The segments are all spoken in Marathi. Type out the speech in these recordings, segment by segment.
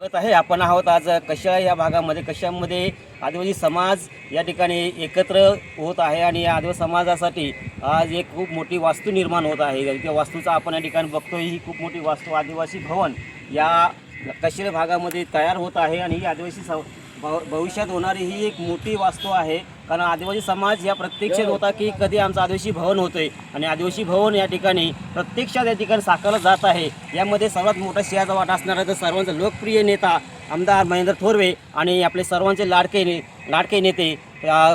बघत आहे. आपण आहोत आज कशा या भागामध्ये कशामध्ये आदिवासी समाज या ठिकाणी एकत्र होत आहे आणि या आदिवासी समाजासाठी आज एक खूप मोठी वास्तू निर्माण होत आहे. त्या वास्तूचा आपण या ठिकाणी बघतोय ही खूप मोठी वास्तू आदिवासी भवन या कशेर भागामध्ये तयार होत आहे आणि ही आदिवासी स भव- भविष्यात होणारी ही एक मोठी वास्तू आहे. कारण आदिवासी समाज या प्रत्यक्षात होता की कधी आमचं आदिवासी भवन होतंय. आणि आदिवासी भवन या ठिकाणी प्रत्यक्षात या ठिकाणी साकारलं जात आहे. यामध्ये सर्वात मोठा सिंहाचा वाटा असणारा तर सर्वांचा लोकप्रिय नेता आमदार महेंद्र थोरवे आणि आपले सर्वांचे लाडके ने लाडके नेते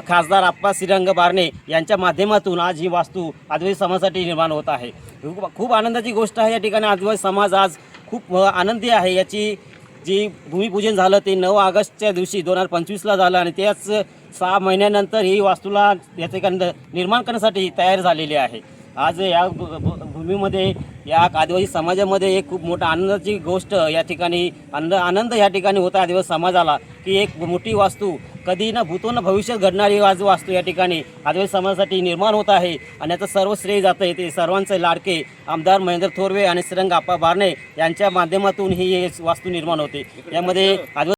खासदार आप्पा श्रीरंग बारणे यांच्या माध्यमातून आज ही वास्तू आदिवासी समाजासाठी निर्माण होत आहे. खूप खूप आनंदाची गोष्ट आहे या ठिकाणी आदिवासी समाज आज खूप आनंदी आहे. याची जी भूमिपूजन झालं ते नऊ ऑगस्टच्या दिवशी दोन हजार पंचवीसला झालं आणि त्याच सहा महिन्यानंतर ही वास्तूला याचे निर्माण करण्यासाठी तयार झालेली आहे. आज या भूमीमध्ये या आदिवासी समाजामध्ये एक खूप मोठा आनंदाची गोष्ट या ठिकाणी आनंद आनंद या ठिकाणी होता आदिवासी समाजाला की एक मोठी वास्तू कधी ना भूतो ना भविष्यात घडणारी आज वास्तू या ठिकाणी आदिवासी समाजासाठी निर्माण होत आहे आणि याचं सर्व श्रेय जातं आहे. ते सर्वांचे लाडके आमदार महेंद्र थोरवे आणि श्रीरंग आप्पा बारणे यांच्या माध्यमातून ही वास्तू निर्माण होते. यामध्ये आदिवासी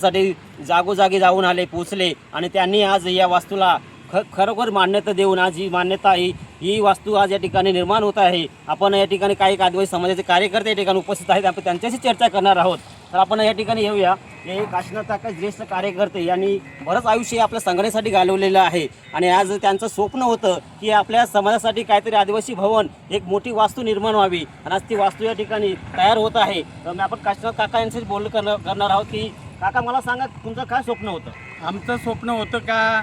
साठी जागोजागी जाऊन आले पोचले. आणि त्यांनी आज या वास्तूला ख खरोखर मान्यता देऊन आज ही मान्यता ही ही वास्तू आज या ठिकाणी निर्माण होत आहे. आपण या ठिकाणी काही आदिवासी समाजाचे कार्यकर्ते या ठिकाणी उपस्थित आहेत. आपण त्यांच्याशी चर्चा करणार आहोत. तर आपण या ठिकाणी येऊया. हे काशीनाथ काका ज्येष्ठ कार्यकर्ते यांनी बरंच आयुष्य आपल्या संघटनेसाठी घालवलेलं आहे. आणि आज त्यांचं स्वप्न होतं की आपल्या समाजासाठी काहीतरी आदिवासी भवन एक मोठी वास्तू निर्माण व्हावी. आणि आज ती वास्तू या ठिकाणी तयार होत आहे. तर मी आपण काशीनाथ काका यांच्याशी बोल करणार आहोत की काका मला सांगा तुमचं काय स्वप्न होतं? आमचं स्वप्न होतं का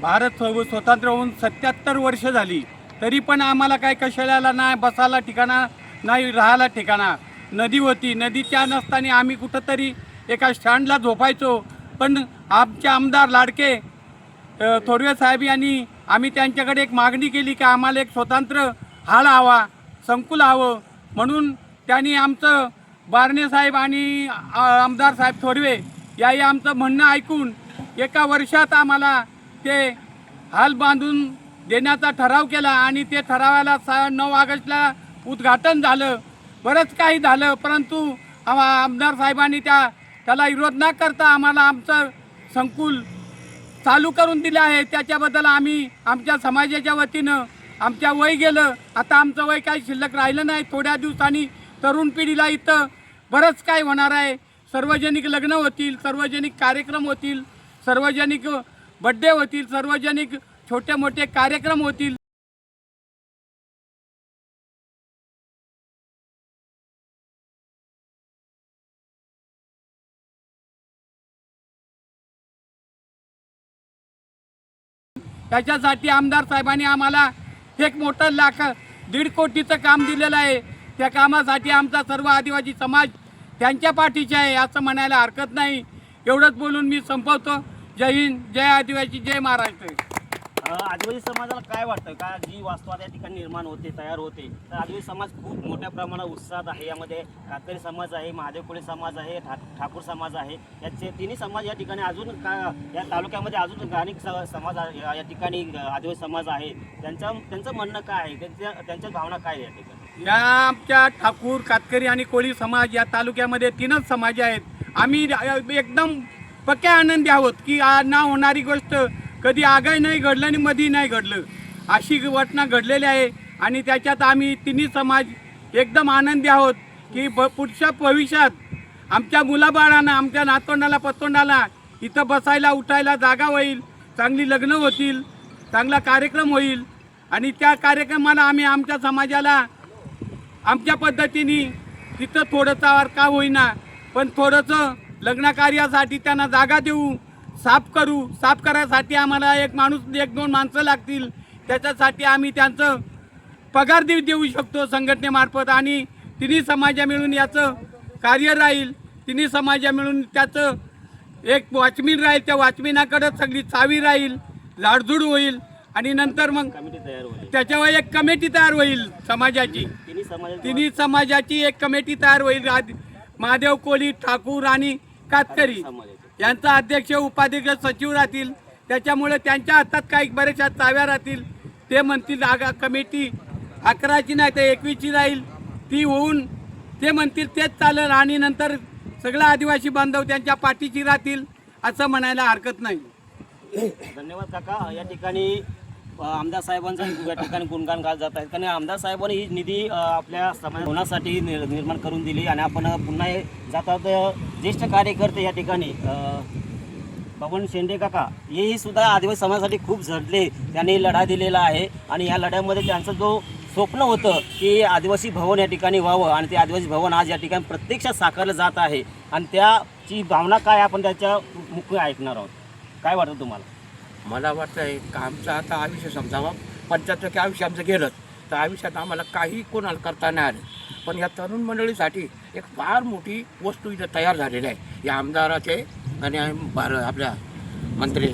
भारत स्व- स्वतंत्र होऊन सत्याहत्तर वर्ष झाली. तरी पण आम्हाला काय कशाला नाही बसायला ठिकाणा नाही राहायला ठिकाणा. नदी होती नदी त्या नसताना आम्ही कुठंतरी एका स्टँडला झोपायचो. पण आमचे आमदार लाडके अ, थोरवे साहेब यांनी आम्ही त्यांच्याकडे एक मागणी केली की आम्हाला एक स्वतंत्र हाळ हवा संकुल हवं. म्हणून त्यांनी आमचं बारणे साहेब आणि आमदार साहेब थोरवे याही आमचं म्हणणं ऐकून एका वर्षात आम्हाला ते हाल बांधून देण्याचा ठराव केला आणि ते ठरावाला सा नऊ ऑगस्टला उद्घाटन झालं. बरंच काही झालं परंतु आमदार साहेबांनी त्या त्याला विरोध न करता आम्हाला आमचं संकुल चालू करून दिलं आहे. त्याच्याबद्दल आम्ही आमच्या समाजाच्या वतीनं आमच्या वय गेलं. आता आमचं वय काही शिल्लक राहिलं नाही. थोड्या दिवसांनी तरुण पिढीला इथं बरंच काय होणार आहे. सार्वजनिक लग्न होतील सार्वजनिक कार्यक्रम होतील सार्वजनिक बड्डे होतील सार्वजनिक छोटे मोठे कार्यक्रम होतील. त्याच्यासाठी आमदार साहेबांनी आम्हाला एक मोठं लाख दीड कोटीचं काम दिलेलं आहे. त्या कामासाठी आमचा सर्व आदिवासी समाज त्यांच्या पाठीचे आहे असं म्हणायला हरकत नाही. एवढंच बोलून मी संपवतो. जय हिंद जय आदिवासी जय महाराष्ट्र. आदिवासी समाजाला काय वाटतं? का जी वास्तवात या ठिकाणी निर्माण होते तयार होते तर आदिवासी समाज खूप मोठ्या प्रमाणात उत्साहात आहे. यामध्ये कातकरी समाज आहे महादेव समाज आहे ठा ठाकूर समाज आहे. याचे तिन्ही समाज या ठिकाणी अजून का या तालुक्यामध्ये अजून अनेक स- समाज या ठिकाणी आदिवासी समाज आहे. त्यांचं त्यांचं म्हणणं काय आहे? त्यांच्या त्यांच्या भावना काय आहे या ठिकाणी? या आमच्या ठाकूर कातकरी आणि कोळी समाज या तालुक्यामध्ये तीनच समाज आहेत. आम्ही एकदम पक्क्या आनंदी आहोत की ना होणारी गोष्ट कधी आगाय नाही घडलं आणि मधी नाही घडलं. अशी घटना घडलेली आहे आणि त्याच्यात आम्ही तिन्ही समाज एकदम आनंदी आहोत की ब पुढच्या भविष्यात आमच्या मुलाबाळांना आमच्या नातवंडाला पतोंडाला इथं बसायला उठायला जागा होईल चांगली लग्न होतील चांगला कार्यक्रम होईल. आणि त्या कार्यक्रमाला आम्ही आमच्या समाजाला आमच्या पद्धतीने तिथं थोडंसं का होईना पण थोडंसं लग्नकार्यासाठी त्यांना जागा देऊ साफ करू. साफ करायसाठी आम्हाला एक माणूस एक दोन माणसं लागतील. त्याच्यासाठी आम्ही त्यांचं पगार देऊ देऊ शकतो संघटनेमार्फत आणि तिन्ही समाजा मिळून याचं कार्य राहील. तिन्ही समाजा मिळून त्याचं एक वॉचमिन राहील. त्या वॉचमिनाकडं सगळी चावी राहील. लाडझूड होईल. आणि नंतर मग त्याच्यावर एक कमिटी तयार होईल समाजाची. तिन्ही समाज तिन्ही समाजाची एक कमिटी तयार होईल. महादेव कोळी ठाकूर आणि कातकरी यांचा अध्यक्ष उपाध्यक्ष सचिव राहतील. त्याच्यामुळे त्यांच्या हातात काही बऱ्याचशा चाव्या राहतील. ते म्हणतील आगा कमिटी अकराची नाही तर एकवीसची राहील. ती होऊन ते म्हणतील तेच चालेल. आणि नंतर सगळं आदिवासी बांधव त्यांच्या पाठीची राहतील असं म्हणायला हरकत नाही. धन्यवाद काका. या ठिकाणी आमदार साहेबांचा या ठिकाणी गुणगान गात जात आहेत. कारण आमदार साहेबांनी ही निधी आपल्या समाजासाठी होण्यासाठी निर- निर्माण करून दिली आणि आपण पुन्हा हे जातात ज्येष्ठ कार्यकर्ते या ठिकाणी अ, पवन शेंडे काका हेही सुद्धा आदिवासी समाजासाठी खूप झडले. त्यांनी लढा दिलेला आहे आणि या लढ्यामध्ये त्यांचं जो स्वप्न होतं की आदिवासी भवन या ठिकाणी व्हावं आणि ते आदिवासी भवन आज या ठिकाणी प्रत्यक्षात साकारलं जात आहे. आणि त्याची भावना काय आपण त्याच्या मुख्य ऐकणार आहोत? काय वाटतं तुम्हाला? मला वाटतंय का आमचं आता आयुष्य समजावं? पंच्याहत्तर टक्के आयुष्य आमचं गेलं. तर आयुष्यात आम्हाला काही कोणाला करता नाही आलं. पण या तरुण मंडळीसाठी एक फार मोठी वस्तू इथं तयार झालेली आहे. या आमदाराचे आणि आपल्या मंत्री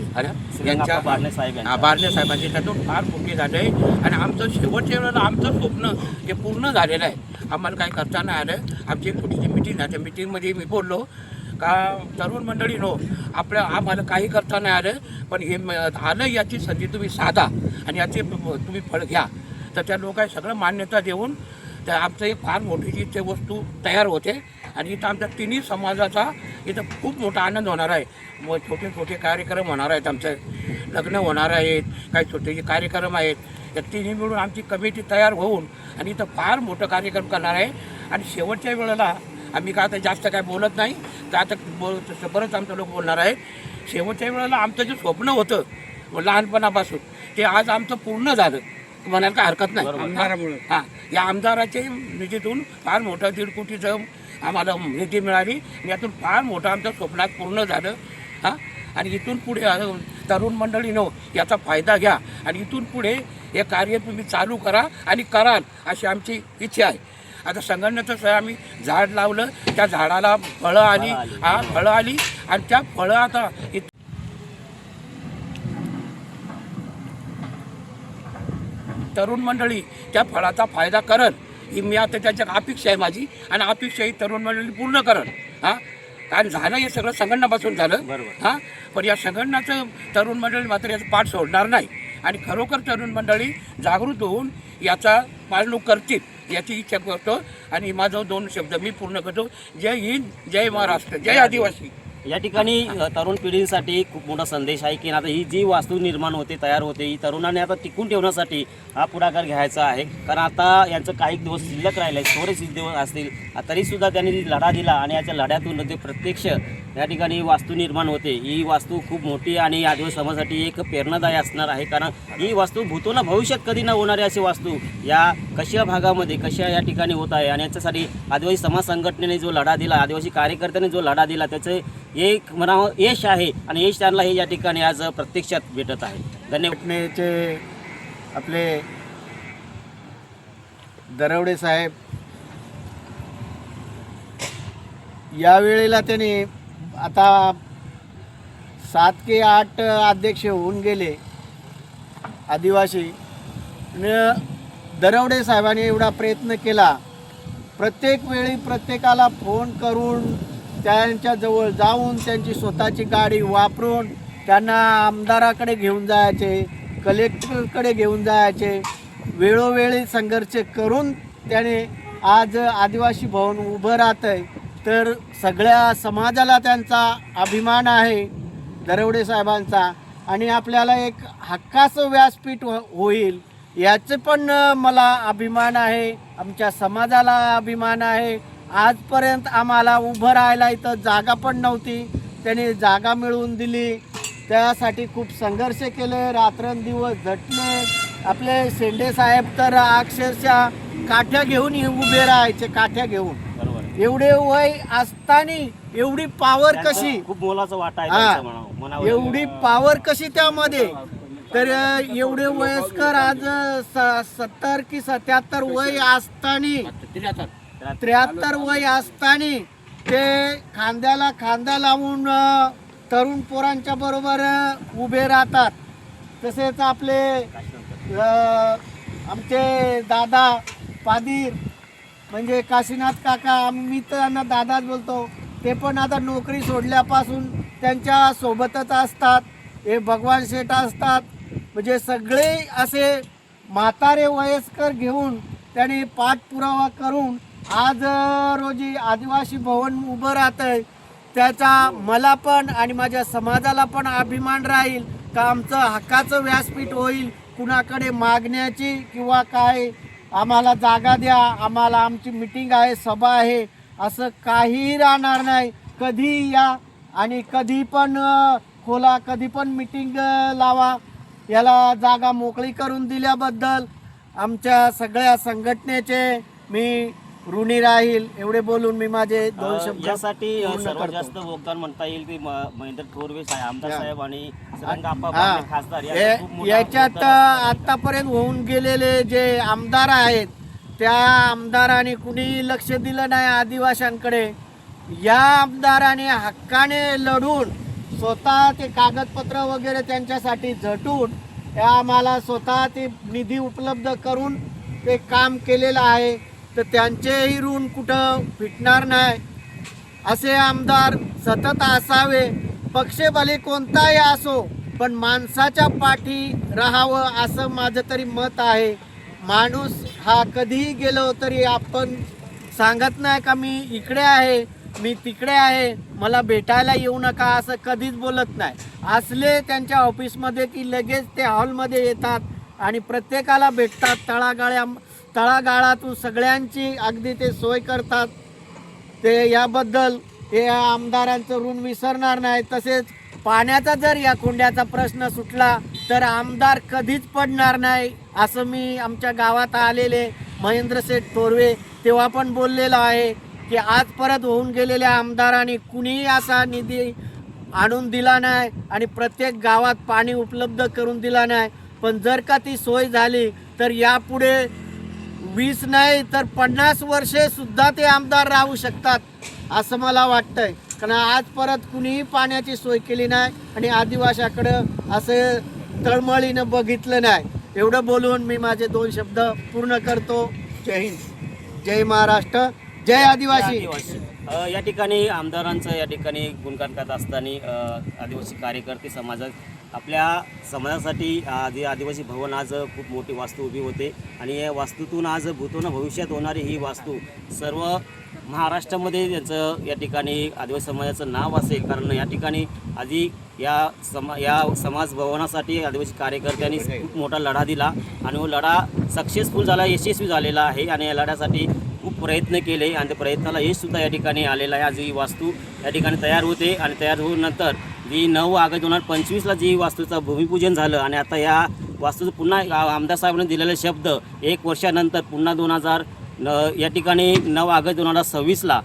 यांच्या. बारणे साहेबांचे. त्यातून फार मोठी झाले आहे. आणि आमचं शेवटच्या वेळेला आमचं स्वप्न हे पूर्ण झालेलं आहे. आम्हाला काही करता नाही आलं. आमची छोटीशी मिटिंग आहे त्या मिटिंगमध्ये मी बोललो. का तरुण मंडळी नो आपल्या आम्हाला काही करता नाही आलं पण हे आलं याची संधी तुम्ही साधा आणि याचे तुम्ही फळ घ्या. तर त्या लोकांनी सगळं मान्यता देऊन तर आमचं एक फार मोठी जी ते वस्तू तयार होते आणि इथं आमच्या तिन्ही समाजाचा इथं खूप मोठा आनंद होणार आहे. मग छोटे छोटे कार्यक्रम होणार आहेत आमचं. लग्न होणार आहेत काही छोटे जे कार्यक्रम आहेत तर तिन्ही मिळून आमची कमिटी तयार होऊन आणि इथं फार मोठं कार्यक्रम करणार आहे. आणि शेवटच्या वेळेला आम्ही काय आता जास्त काय बोलत नाही तर आता बोल बरंच आमचं लोक बोलणार आहेत. शेवटच्या वेळेला आमचं जे स्वप्न होतं लहानपणापासून ते आज आमचं पूर्ण झालं. म्हणायला काय हरकत नाही. आमदारामुळं. हां. या आमदाराचे निधीतून फार मोठं दीड कोटीचं आम्हाला निधी मिळाली. आणि यातून फार मोठं आमचं स्वप्नात पूर्ण झालं. हां? आणि इथून पुढे तरुण मंडळीनो याचा फायदा घ्या. आणि इथून पुढे हे कार्य तुम्ही चालू करा आणि कराल अशी आमची इच्छा आहे. आता संगणनाचं आम्ही झाड लावलं त्या झाडाला फळं आली. हा फळं आली आणि त्या फळं आता तरुण मंडळी त्या फळाचा फायदा करल ही मी आता त्याच्या अपेक्षा आहे माझी आणि अपेक्षा ही तरुण मंडळी पूर्ण करल हां कारण झालं हे सगळं संघटनापासून झालं बरोबर. हां पण या संघटनाचं तरुण मंडळी मात्र याचं पाठ सोडणार नाही आणि खरोखर तरुण मंडळी जागृत होऊन याचा पाळणूक करतील याची इच्छा करतो आणि माझं दोन शब्द मी पूर्ण करतो. जय हिंद जय महाराष्ट्र जय आदिवासी. या ठिकाणी तरुण पिढींसाठी खूप मोठा संदेश आहे की आता ही जी वास्तू निर्माण होते तयार होते ही तरुणांनी आता टिकून ठेवण्यासाठी हा पुढाकार घ्यायचा आहे. कारण आता यांचं काही दिवस शिल्लक राहिले थोडेच दिवस असतील तरीसुद्धा त्यांनी लढा दिला आणि याच्या लढ्यातून ते प्रत्यक्ष या ठिकाणी वास्तू निर्माण होते. ही वास्तू खूप मोठी आणि आदिवासी समाजासाठी एक प्रेरणादायी असणार आहे. कारण ही वास्तू भूतोला भविष्यात कधी न होणारी अशी वास्तू या कशा भागामध्ये कशा या ठिकाणी होत आहे आणि याच्यासाठी आदिवासी समाज संघटनेने जो लढा दिला आदिवासी कार्यकर्त्यांनी जो लढा दिला त्याचं एक म्हणावं यश आहे आणि यश त्यांना हे या ठिकाणी आज प्रत्यक्षात भेटत आहे. धन्यवाद. आपले दरवडे साहेब यावेळेला त्यांनी आता सात के आठ अध्यक्ष होऊन गेले आदिवासी. न दरवडे साहेबांनी एवढा प्रयत्न केला. प्रत्येक वेळी प्रत्येकाला फोन करून त्यांच्याजवळ जाऊन त्यांची स्वतःची गाडी वापरून त्यांना आमदाराकडे घेऊन जायचे कलेक्टरकडे घेऊन जायचे. वेळोवेळी संघर्ष करून त्याने आज आदिवासी भवन उभं राहतं आहे तर सगळ्या समाजाला त्यांचा अभिमान आहे दरवडे साहेबांचा. आणि आपल्याला एक हक्काचं व्यासपीठ हो-, होईल याचे पण मला अभिमान आहे. आमच्या समाजाला अभिमान आहे. आजपर्यंत आम्हाला उभं राहायला इथं जागा पण नव्हती. त्यांनी जागा मिळवून दिली. त्यासाठी खूप संघर्ष केले. रात्रंदिवस झटले. आपले शेंडे साहेब तर अक्षरशः काठ्या घेऊन उभे राहायचे काठ्या घेऊन. एवढे वय असताना एवढी पावर कशी खूप मोलाचा वाटा आहे हा. त्यांचा म्हणावं म्हणावं एवढी पावर कशी त्यामध्ये तर अ, एवढे वयस्कर आज सत्तर की सत्याहत्तर वय असताना त्र्याहत्तर. त्र्याहत्तर वय असताना ते खांद्याला खांदा लावून अ, तरुण पोरांच्या बरोबर अ, उभे राहतात तसेच आपले अ, आमचे दादा पादीर म्हणजे काशीनाथ काका आम्ही तर त्यांना दादाच बोलतो. ते पण आता नोकरी सोडल्यापासून त्यांच्या सोबतच असतात. हे भगवान शेठ असतात. म्हणजे सगळे असे म्हातारे वयस्कर घेऊन त्याने पाठपुरावा करून आज रोजी आदिवासी भवन उभं राहतंय. आहे त्याचा मला पण आणि माझ्या समाजाला पण अभिमान राहील का आमचं हक्काचं व्यासपीठ होईल कुणाकडे मागण्याची किंवा काय? आम्हाला जागा द्या आम्हाला आमची मिटिंग आहे सभा आहे असं काहीही राहणार नाही. कधी या आणि कधी पण खोला कधी पण मिटिंग लावा. याला जागा मोकळी करून दिल्याबद्दल आमच्या सगळ्या संघटनेचे मी ऋणी राहील एवढे बोलून मी माझे दोन अ, शब्द यासाठी अ, पूर्ण सर्वात. जास्त योगदान म्हणता येईल ते महेंद्र थोरवे साहेब आमदार या. साहेब आणि खासदार याच्यात. आतापर्यंत होऊन गेलेले जे आमदार आहेत त्या आमदारांनी कुणी लक्ष दिलं नाही आदिवाशांकडे या आमदाराने हक्काने लढून स्वतः ते कागदपत्र वगैरे त्यांच्यासाठी झटून त्या आम्हाला स्वतः ते निधी उपलब्ध करून ते काम केलेलं आहे तर त्यांचेही ऋण कुठं फिटणार नाही असे आमदार सतत असावे. पक्षभले कोणताही असो पण माणसाच्या पाठी राहावं असं माझं तरी मत आहे. माणूस हा कधीही गेलो तरी आपण सांगत नाही का मी इकडे आहे मी तिकडे आहे मला भेटायला येऊ नका असं कधीच बोलत नाही. असले त्यांच्या ऑफिसमध्ये की लगेच ते हॉलमध्ये येतात आणि प्रत्येकाला भेटतात तळागाळ्या तळागाळातून सगळ्यांची अगदी ते सोय करतात. ते याबद्दल हे आमदारांचं ऋण विसरणार नाही. तसेच पाण्याचा जर या कुंड्याचा प्रश्न सुटला तर आमदार कधीच पडणार नाही असं मी आमच्या गावात आलेले महेंद्र शेठ थोरवे तेव्हा पण बोललेलो आहे की आज परत होऊन गेलेल्या आमदारांनी कुणीही असा निधी आणून दिला नाही आणि प्रत्येक गावात पाणी उपलब्ध करून दिला नाही. पण जर का ती सोय झाली तर यापुढे वीस नाही तर पन्नास वर्षे सुद्धा ते आमदार राहू शकतात असं मला वाटतंय. कारण आज परत कुणीही पाण्याची सोय केली नाही आणि आदिवाशाकडं असं तळमळीनं बघितलं नाही. एवढं बोलून मी माझे दोन शब्द पूर्ण करतो. जय हिंद. जय महाराष्ट्र. जय आदिवासी. या ठिकाणी आमदारांचं या ठिकाणी गुणगान करत असताना आदिवासी कार्यकर्ते समाजात आपल्या समाजासाठी आदि आदिवासी भवन आज खूप मोठी वास्तू उभी होते. आणि या वास्तूतून आज भूतून भविष्यात होणारी ही वास्तू सर्व महाराष्ट्रामध्ये त्यांचं या ठिकाणी आदिवासी समाजाचं नाव असेल कारण या ठिकाणी आधी या समा या समाज भवनासाठी आदिवासी कार्यकर्त्यांनी खूप मोठा लढा दिला. आणि तो लढा सक्सेसफुल झाला यशस्वी झालेला आहे. आणि या लढ्यासाठी खूप प्रयत्न केले. आणि त्या प्रयत्नाला यशसुद्धा या ठिकाणी आलेलं आहे. आज ही वास्तू या ठिकाणी तयार होते. आणि तयार होऊन नंतर जी नऊ ऑगस्ट दोन हजार पंचवीसला जी वास्तूचं भूमिपूजन झालं आणि आता या वास्तूचं पुन्हा आमदार साहेबांनी दिलेले शब्द एक वर्षानंतर पुन्हा दोन हजार न या ठिकाणी नऊ ऑगस्ट दोन हजार सव्वीसला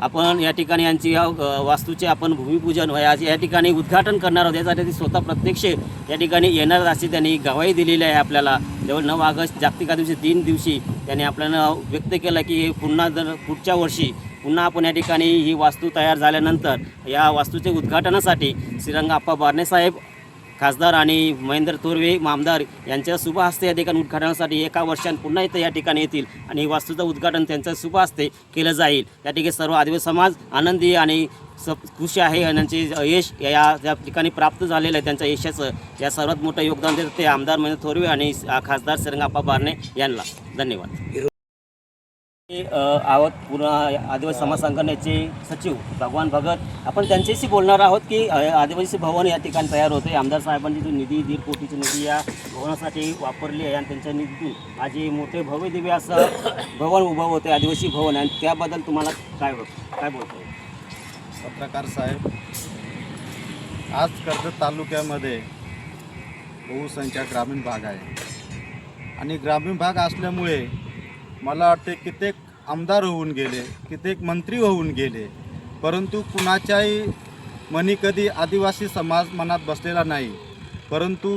आपण या ठिकाणी यांची या वास्तूचे आपण भूमिपूजन व या- या ठिकाणी उद्घाटन करणार आहोत. यासाठी स्वतः प्रत्यक्ष या ठिकाणी येणार अशी त्यांनी गवाही दिलेली आहे आपल्याला. जवळ नऊ ऑगस्ट जागतिक आदिवासी दिन दिवशी त्यांनी आपल्याला व्यक्त केलं की हे पुन्हा जर पुढच्या वर्षी पुन्हा आपण या ठिकाणी ही वास्तू तयार झाल्यानंतर या वास्तूचे उद्घाटनासाठी श्रीरंग आप्पा बारणे साहेब खासदार आणि महेंद्र थोरवे आमदार यांच्या शुभ हस्ते या ठिकाणी उद्घाटनासाठी एका वर्षात पुन्हा इथं या ठिकाणी येतील आणि ही वास्तूचं उद्घाटन त्यांच्या शुभ हस्ते केलं जाईल. या ठिकाणी सर्व आदिवासी समाज आनंदी आणि स खुश आहे यांचे यश या या ठिकाणी प्राप्त झालेलं आहे. त्यांच्या यशाचं या सर्वात मोठं योगदान देतं ते आमदार महेंद्र थोरवे आणि खासदार श्रीरंगाप्पा बारणे यांना. धन्यवाद. हे, आहोत पूर्ण आदिवासी समाज संघटनेचे सचिव भगवान भगत. आपण त्यांच्याशी बोलणार आहोत की आदिवासी भवन या ठिकाणी तयार होते आमदार साहेबांची जो निधी दीड कोटीची निधी या भवनासाठी वापरली आहे आणि त्यांच्या निधीतून आज मोठे भव्य दिव्य असं भवन उभं होते आदिवासी भवन. आणि त्याबद्दल तुम्हाला काय काय बोलतो पत्रकार साहेब आज कर्जत तालुक्यामध्ये बहुसंख्या ग्रामीण भाग आहे. आणि ग्रामीण भाग असल्यामुळे मला वाटते कित्येक आमदार होऊन गेले कित्येक मंत्री होऊन गेले परंतु कुणाच्याही मनी कधी आदिवासी समाज मनात बसलेला नाही. परंतु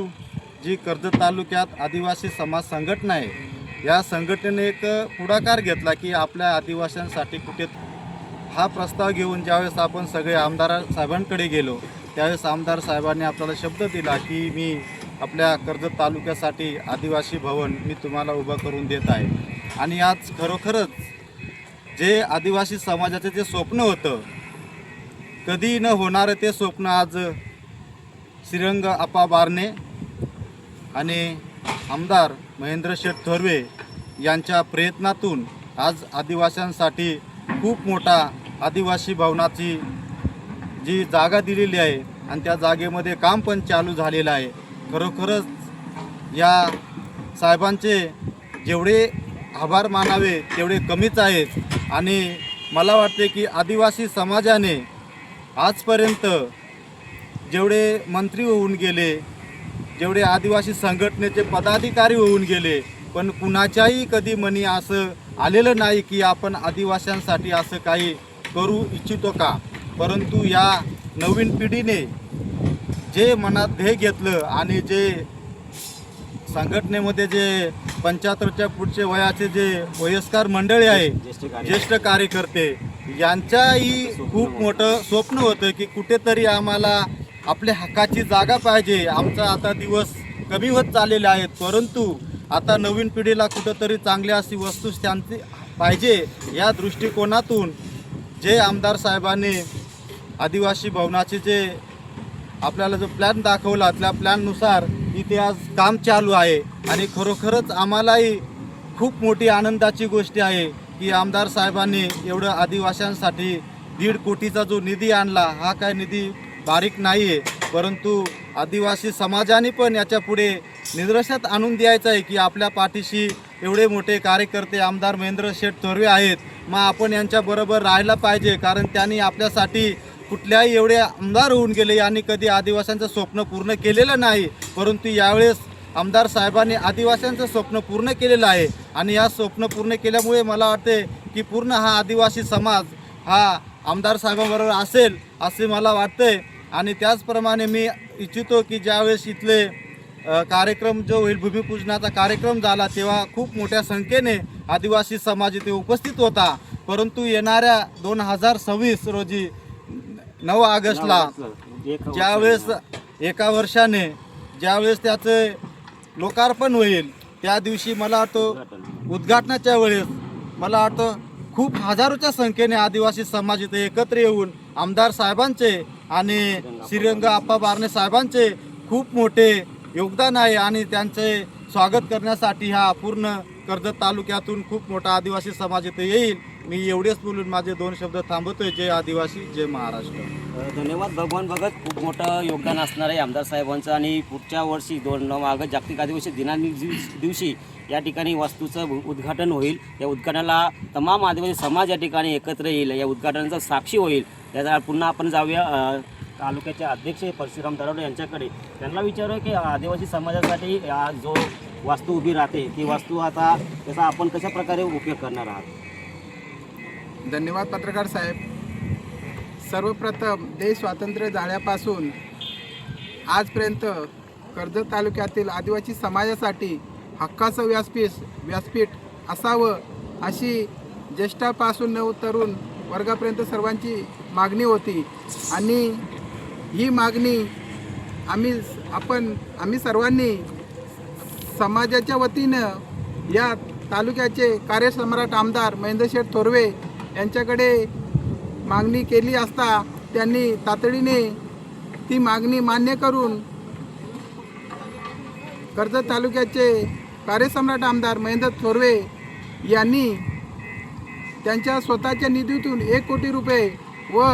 जी कर्जत तालुक्यात आदिवासी समाज संघटना आहे या संघटनेने एक पुढाकार घेतला की आपल्या आदिवासींसाठी कुठे हा प्रस्ताव घेऊन ज्यावेळेस आपण सगळे आमदार साहेबांकडे गेलो त्यावेळेस आमदार साहेबांनी आपल्याला शब्द दिला की मी आपल्या कर्जत तालुक्यासाठी आदिवासी भवन मी तुम्हाला उभं करून देत आहे. आणि आज खरोखरच जे आदिवासी समाजाचं जे स्वप्न होतं कधी न होणारं ते स्वप्न आज श्रीरंग आपा बारणे आणि आमदार महेंद्र शेठ थोरवे यांच्या प्रयत्नातून आज आदिवाशांसाठी खूप मोठा आदिवासी भवनाची जी जागा दिलेली आहे आणि त्या जागेमध्ये काम पण चालू झालेलं आहे. खरोखरच या साहेबांचे जेवढे आभार मानावे तेवढे कमीच आहेत. आणि मला वाटते की आदिवासी समाजाने आजपर्यंत जेवढे मंत्री होऊन गेले जेवढे आदिवासी संघटनेचे पदाधिकारी होऊन गेले पण कुणाच्याही कधी मनी असं आलेलं नाही की आपण आदिवास्यांसाठी असं काही करू इच्छितो का? परंतु या नवीन पिढीने जे मनात ध्येय घेतलं आणि जे संघटनेमध्ये जे पंच्याहत्तरच्या पुढचे वयाचे जे वयस्कर मंडळी आहे ज्येष्ठ कार्य- ज्येष्ठ कार्यकर्ते यांच्याही खूप मोठं स्वप्न होतं की कुठेतरी आम्हाला आपल्या हक्काची जागा पाहिजे. आमचा आता दिवस कमी होत चाललेले आहेत परंतु आता नवीन पिढीला कुठंतरी चांगली अशी वस्तू त्यांची पाहिजे या दृष्टिकोनातून जे आमदार साहेबांनी आदिवासी भवनाचे जे आपल्याला जो प्लॅन दाखवला त्या प्लॅननुसार इथे आज काम चालू आहे आणि खरोखरच आम्हालाही खूप मोठी आनंदाची गोष्ट आहे की आमदार साहेबांनी एवढं आदिवाशांसाठी दीड कोटीचा जो निधी आणला हा काय निधी बारीक नाही आहे परंतु आदिवासी समाजाने पण याच्यापुढे निदर्शनात आणून द्यायचं आहे की आपल्या पाठीशी एवढे मोठे कार्यकर्ते आमदार महेंद्र शेठ थोरवे आहेत. मग आपण यांच्याबरोबर राहायला पाहिजे कारण त्यांनी आपल्यासाठी कुठल्याही एवढे आमदार होऊन गेले यांनी कधी आदिवासींचं स्वप्न पूर्ण केलेलं नाही परंतु यावेळेस आमदार साहेबांनी आदिवासींचं स्वप्न पूर्ण केलेलं आहे. आणि या स्वप्न पूर्ण केल्यामुळे मला वाटते की पूर्ण हा आदिवासी समाज हा आमदार साहेबांबरोबर असेल असे मला वाटते. आणि त्याचप्रमाणे मी इच्छितो की ज्यावेळेस इथले कार्यक्रम जो होईल भूमिपूजनाचा कार्यक्रम झाला तेव्हा खूप मोठ्या संख्येने आदिवासी समाज इथे उपस्थित होता. परंतु येणाऱ्या दोन हजार सव्वीस रोजी नऊ ऑगस्टला. एक ज्यावेळेस एका वर्षाने ज्यावेळेस त्याचं लोकार्पण होईल त्या दिवशी मला वाटतं उद्घाटनाच्या वेळेस मला वाटतं खूप हजारोच्या संख्येने आदिवासी समाज इथे एकत्र येऊन आमदार साहेबांचे आणि श्रीरंग आप्पा बारणे साहेबांचे खूप मोठे योगदान आहे आणि त्यांचे स्वागत करण्यासाठी हा पूर्ण कर्जत तालुक्यातून खूप मोठा आदिवासी समाज इथे येईल. मी एवढेच बोलून माझे दोन शब्द थांबवतोय जय आदिवासी जय महाराष्ट्र. धन्यवाद. भगवान भगत खूप मोठं योगदान असणार आहे आमदार साहेबांचं. आणि पुढच्या वर्षी दोन नऊ ऑगस्ट जागतिक आदिवासी दिना दिवशी या ठिकाणी वास्तूचं उद्घाटन होईल. या उद्घाटनाला तमाम आदिवासी समाज या ठिकाणी एकत्र येईल. या उद्घाटनाचा साक्षी होईल. त्याचा पुन्हा आपण जाऊया. तालुक्याचे अध्यक्ष परशुराम दरावडे यांच्याकडे. त्यांना विचारू की आदिवासी समाजासाठी जो वास्तू उभी राहते ती वास्तू आता त्याचा आपण कशा प्रकारे उपयोग करणार आहात? धन्यवाद पत्रकार साहेब. सर्वप्रथम देश स्वातंत्र्य झाल्यापासून आजपर्यंत कर्जत तालुक्यातील आदिवासी समाजासाठी हक्काचं व्यासपीठ व्यासपीठ असावं अशी ज्येष्ठापासून नऊ तरुण वर्गापर्यंत सर्वांची मागणी होती. आणि ही मागणी आम्ही आपण आम्ही सर्वांनी समाजाच्या वतीनं या तालुक्याचे कार्यसम्राट आमदार महेंद्रशेठ थोरवे यांच्याकडे मागणी केली असता त्यांनी तातडीने ती मागणी मान्य करून कर्जत तालुक्याचे कार्यसम्राट आमदार महेंद्र थोरवे यांनी त्यांच्या स्वतःच्या निधीतून एक कोटी रुपये व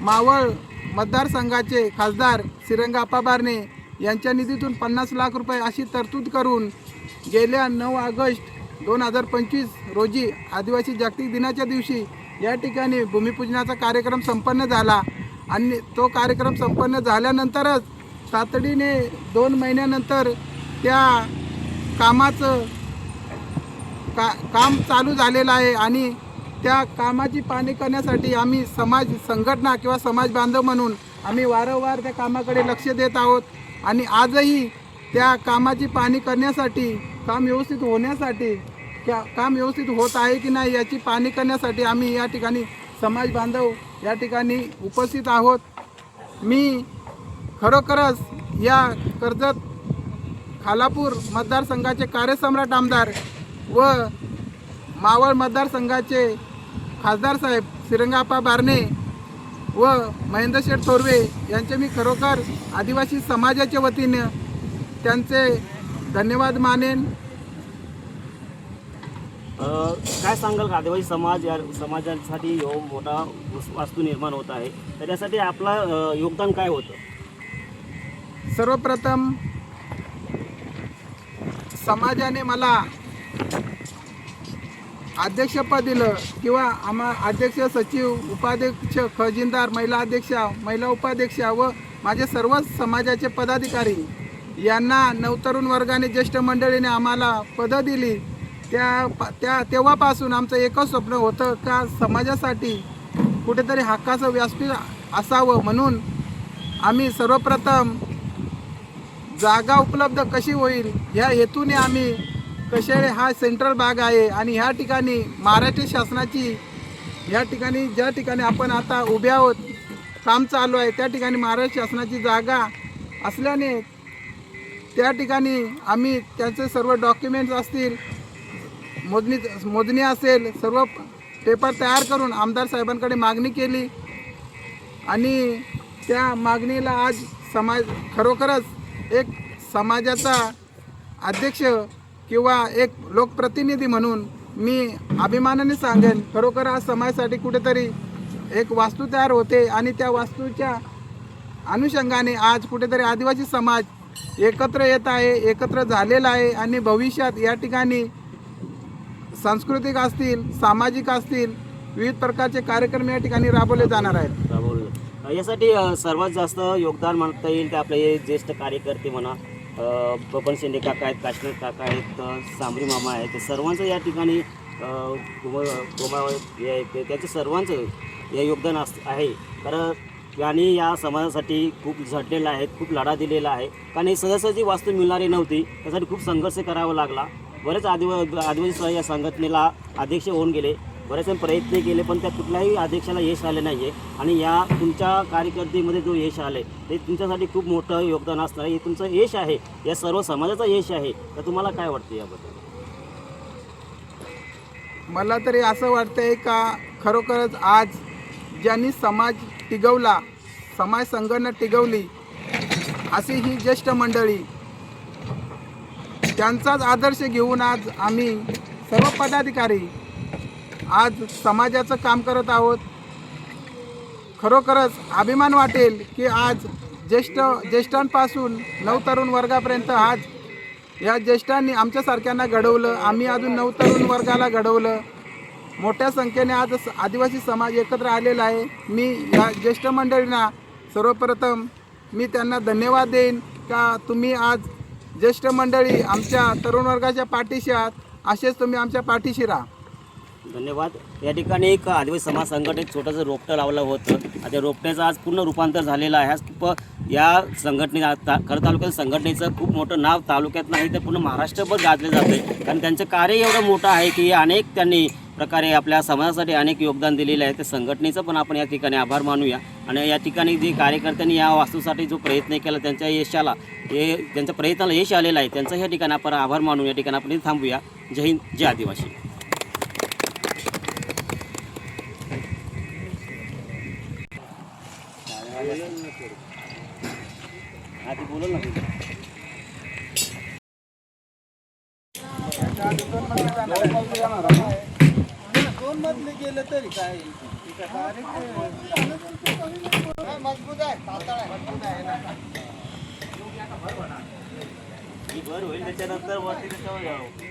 मावळ मतदारसंघाचे खासदार श्रीरंग बारणे यांच्या निधीतून पन्नास लाख रुपये अशी तरतूद करून गेल्या नऊ ऑगस्ट दोन हजार पंचवीस रोजी आदिवासी जागतिक दिनाच्या दिवशी या ठिकाणी भूमिपूजनाचा कार्यक्रम संपन्न झाला. आणि तो कार्यक्रम संपन्न झाल्यानंतरच तातडीने दोन महिन्यानंतर त्या कामाचं का काम चालू झालेलं आहे आणि त्या कामाची पाहणी करण्यासाठी आम्ही समाज संघटना किंवा समाज बांधव म्हणून आम्ही वारंवार त्या कामाकडे लक्ष देत आहोत. आणि आजही त्या कामाची पाहणी करण्यासाठी काम व्यवस्थित होण्यासाठी त्या काम व्यवस्थित होत आहे की नाही याची पाहणी करण्यासाठी आम्ही या ठिकाणी समाज बांधव या ठिकाणी उपस्थित आहोत. मी खरोखरच या कर्जत खालापूर मतदारसंघाचे कार्यसम्राट आमदार व मावळ मतदारसंघाचे खासदार साहेब श्रीरंगाप्पा बारणे व महेंद्र शेठ थोरवे यांचे मी खरोखर आदिवासी समाजाच्या वतीनं त्यांचे धन्यवाद मानेन. काय सांगाल? का आदिवासी समाज या समाजासाठी ह्यो मोठा वास्तू निर्माण होत आहे. तर यासाठी आपला योगदान काय होतं? सर्वप्रथम समाजाने मला अध्यक्षपद दिलं किंवा आम्हा अध्यक्ष सचिव उपाध्यक्ष खजिनदार महिला अध्यक्षा महिला उपाध्यक्षा व माझे सर्वच समाजाचे पदाधिकारी यांना नवतरुण वर्गाने ज्येष्ठ मंडळीने आम्हाला पदं दिली. त्या प- त्या तेव्हापासून आमचं एकच स्वप्न होतं का समाजासाठी कुठेतरी हक्काचं व्यासपीठ असावं म्हणून आम्ही सर्वप्रथम जागा उपलब्ध कशी होईल ह्या हेतूने आम्ही कशेळे हा सेंट्रल भाग आहे आणि ह्या ठिकाणी महाराष्ट्र शासनाची ह्या ठिकाणी ज्या ठिकाणी आपण आता उभे आहोत काम चालू आहे त्या ठिकाणी महाराष्ट्र शासनाची जागा असल्याने त्या ठिकाणी आम्ही त्याचे सर्व डॉक्युमेंट्स असतील मोजणी मोजणी असेल सर्व पेपर तयार करून आमदार साहेबांकडे मागणी केली. आणि त्या मागणीला आज समाज खरोखरच एक समाजाचा अध्यक्ष किंवा एक लोकप्रतिनिधी म्हणून मी अभिमानाने सांगेन खरोखर आज समाजासाठी कुठेतरी एक वास्तू तयार होते. आणि त्या वास्तूच्या अनुषंगाने आज कुठेतरी आदिवासी समाज एकत्र येत आहे एकत्र झालेलं आहे आणि भविष्यात या ठिकाणी सांस्कृतिक असतील सामाजिक असतील विविध प्रकारचे कार्यक्रम या ठिकाणी राबवले जाणार आहेत. यासाठी सर्वात जास्त योगदान म्हणता येईल ते आपले हे ज्येष्ठ कार्यकर्ते म्हणा बबन शिंदे काका आहेत काश्मीर काका आहेत सांबरी मामा आहेत सर्वांचं या ठिकाणी अ, गोमा गोमा त्यांचं सर्वांचं हे योगदान अस आहे. तर यांनी या समाजासाठी खूप झडलेला आहे खूप लढा दिलेला आहे. कारण ही सहजासहजी वास्तू मिळणारी नव्हती त्यासाठी खूप संघर्ष करावा लागला. बरेच आदिवा आदिवासी या संघटनेला अध्यक्ष होऊन गेले. बरेच प्रयत्न केले पण त्या कुठल्याही अध्यक्षाला यश आले नाही आहे आणि या तुमच्या कार्यकर्तेमध्ये जो यश आले ते तुमच्यासाठी खूप मोठं योगदान असणार आहे. हे तुमचं यश आहे या सर्व समाजाचं यश आहे. तर तुम्हाला काय वाटतं याबद्दल? मला तरी असं वाटतंय का खरोखरच आज ज्यांनी समाज टिकवला समाज संघटना टिकवली अशी ही ज्येष्ठ मंडळी. त्यांचाच आदर्श घेऊन आज आम्ही सर्व पदाधिकारी आज समाजाचं काम करत आहोत. खरोखरच अभिमान वाटेल की आज ज्येष्ठ ज्येष्ठांपासून नवतरुण वर्गापर्यंत आज या ज्येष्ठांनी आमच्यासारख्यांना घडवलं. आम्ही अजून नवतरुण वर्गाला घडवलं. मोठ्या संख्येने आज स- आदिवासी समाज एकत्र आलेला आहे. मी या ज्येष्ठ मंडळींना सर्वप्रथम मी त्यांना धन्यवाद देईन का तुम्ही आज ज्येष्ठ मंडळी आमच्या तरुण वर्गाच्या पाठीशी आहात. असेच तुम्ही आमच्या पाठीशी राहा. धन्यवाद. या ठिकाणी एक आदिवासी समाज संघटनेत छोटंसं रोपटं लावलं होतं. आणि त्या रोपट्याचं आज पूर्ण रूपांतर झालेलं आहे. आज खूप या संघटने खरं तालुक्यात संघटनेचं खूप मोठं नाव तालुक्यात नाही तर पूर्ण महाराष्ट्रभर गाजलं जाते कारण त्यांचं कार्य एवढं मोठं आहे की अनेक त्यांनी प्रकारे आपल्या समाजासाठी अनेक योगदान दिलेलं आहे. त्या संघटनेचं पण आपण या ठिकाणी आभार मानूया. आणि या ठिकाणी जे कार्यकर्त्यांनी या वास्तूसाठी जो प्रयत्न केला त्यांच्या यशाला हे त्यांच्या प्रयत्नाला यश आलेलं आहे त्यांचा या ठिकाणी आपण आभार मानून या ठिकाणी आपण थांबूया. जय हिंद जय आदिवासी. मजबूत आहे पातळ आहे ना भर होईल त्याच्यानंतर वरती त्याच्यावर घ्यावं